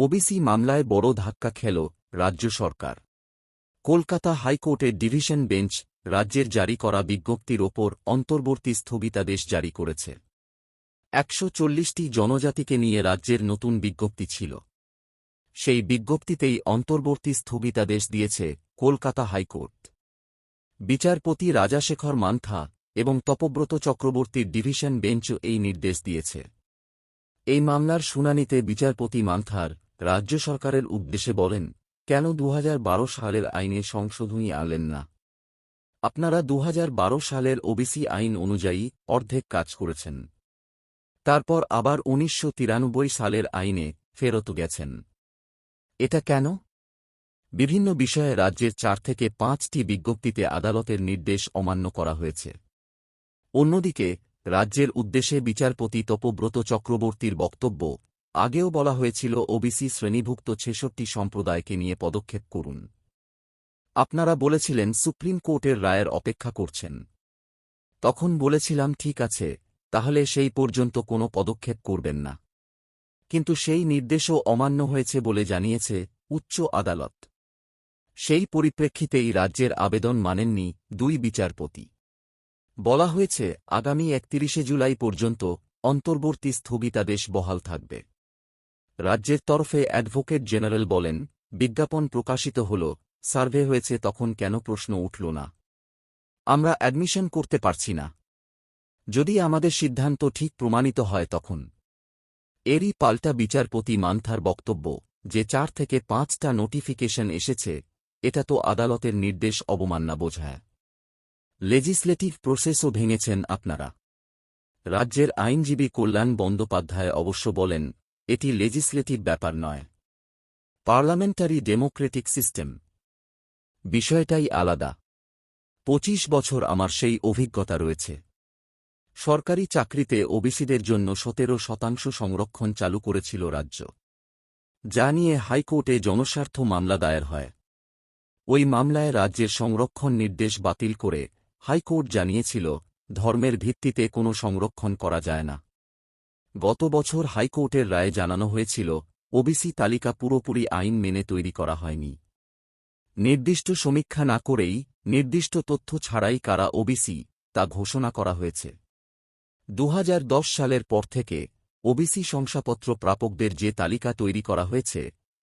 OBC মামলায় বড় ধাক্কা খেল রাজ্য সরকার। কলকাতা হাইকোর্টের ডিভিশন বেঞ্চ রাজ্যের জারি করা বিজ্ঞপ্তির ওপর অন্তর্বর্তী স্থগিতাদেশ জারি করেছে। একশো চল্লিশটি জনজাতিকে নিয়ে রাজ্যের নতুন বিজ্ঞপ্তি ছিল। সেই বিজ্ঞপ্তিতেই অন্তর্বর্তী স্থগিতাদেশ দিয়েছে কলকাতা হাইকোর্ট। বিচারপতি রাজাশেখর মান্থা এবং তপব্রত চক্রবর্তীর ডিভিশন বেঞ্চও এই নির্দেশ দিয়েছে। এই মামলার শুনানিতে বিচারপতি মান্থার রাজ্য সরকারের উদ্দেশ্যে বলেন, কেন দু হাজার বারো সালের আইনে সংশোধনী আনলেন না? আপনারা দু হাজার বারো সালের ওবিসি আইন অনুযায়ী অর্ধেক কাজ করেছেন। তারপর আবার উনিশশো তিরানব্বই সালের আইনে ফেরত গেছেন। এটা কেন? বিভিন্ন বিষয়ে রাজ্যের চার থেকে পাঁচটি বিজ্ঞপ্তিতে আদালতের নির্দেশ অমান্য করা হয়েছে। অন্যদিকে, রাজ্যের উদ্দেশ্যে বিচারপতি তপব্রত চক্রবর্তীর বক্তব্য আগেও বলা হয়েছিল, ওবিসি শ্রেণীভুক্ত ছেষট্টি সম্প্রদায়কে নিয়ে পদক্ষেপ করুন। আপনারা বলেছিলেন, সুপ্রিম কোর্টের রায়ের অপেক্ষা করছেন। তখন বলেছিলাম, ঠিক আছে, তাহলে সেই পর্যন্ত কোনো পদক্ষেপ করবেন না। কিন্তু সেই নির্দেশও অমান্য হয়েছে বলে জানিয়েছে উচ্চ আদালত। সেই পরিপ্রেক্ষিতেই রাজ্যের আবেদন মানেননি দুই বিচারপতি। বলা হয়েছে, আগামী একত্রিশে জুলাই পর্যন্ত অন্তর্বর্তী স্থগিতাদেশ বহাল থাকবে। রাজ্যের তরফে অ্যাডভোকেট জেনারেল বলেন, বিজ্ঞাপন প্রকাশিত হল, সার্ভে হয়েছে তখন কেন প্রশ্ন উঠল না। আমরা অ্যাডমিশন করতে পারছি না। যদি আমাদের সিদ্ধান্ত ঠিক প্রমাণিত হয় তখন। এরই পাল্টা বিচারপতি মান্থার বক্তব্য, যে চার থেকে পাঁচটা নোটিফিকেশন এসেছে, এটা তো আদালতের নির্দেশ অবমাননা বোঝায় লেজিসলেটিভ প্রসেসও ভেঙেছেন আপনারা। রাজ্যের আইনজীবী কল্যাণ বন্দ্যোপাধ্যায় অবশ্য বলেন এটি লেজিসলেটিভ ব্যাপার নয়। Parliamentary democratic system. বিষয়টাই আলাদা। পঁচিশ বছর আমার সেই অভিজ্ঞতা রয়েছে। সরকারি চাকরিতে ওবিসিদের জন্য সতেরো শতাংশ সংরক্ষণ চালু করেছিল রাজ্য। যা নিয়ে হাইকোর্টে জনস্বার্থ মামলা দায়ের হয়। ওই মামলায় রাজ্যের সংরক্ষণ নির্দেশ বাতিল করে হাইকোর্ট জানিয়েছিল, ধর্মের ভিত্তিতে কোনো সংরক্ষণ করা যায় না। গত বছর হাইকোর্টের রায়ে জানানো হয়েছিল, ওবিসি তালিকা পুরোপুরি আইন মেনে তৈরি করা হয়নি। নির্দিষ্ট সমীক্ষা না করেই নির্দিষ্ট তথ্য ছাড়াই কারা ওবিসি তা ঘোষণা করা হয়েছে। দু হাজার দশ সালের পর থেকে ওবিসি শংসাপত্র প্রাপকদের যে তালিকা তৈরি করা হয়েছে,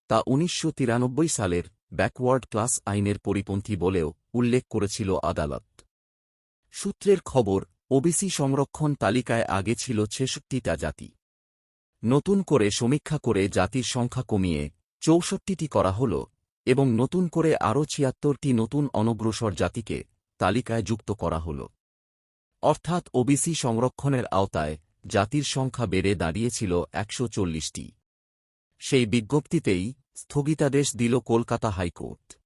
তা উনিশশো তিরানব্বই সালের ব্যাকওয়ার্ড ক্লাস আইনের পরিপন্থী বলেও উল্লেখ করেছিল আদালত। সূত্রের খবর ওবিসি সংরক্ষণ তালিকায় আগে ছিল ছেষট্টিটা জাতি। নতুন করে সমীক্ষা করে জাতির সংখ্যা কমিয়ে চৌষট্টিটি করা হল এবং নতুন করে আরও ছিয়াত্তরটি নতুন অনগ্রসর জাতিকে তালিকায় যুক্ত করা হল। অর্থাৎ ওবিসি সংরক্ষণের আওতায় জাতির সংখ্যা বেড়ে দাঁড়িয়েছিল একশো চল্লিশটি। সেই বিজ্ঞপ্তিতেই স্থগিতাদেশ দিল কলকাতা হাইকোর্ট।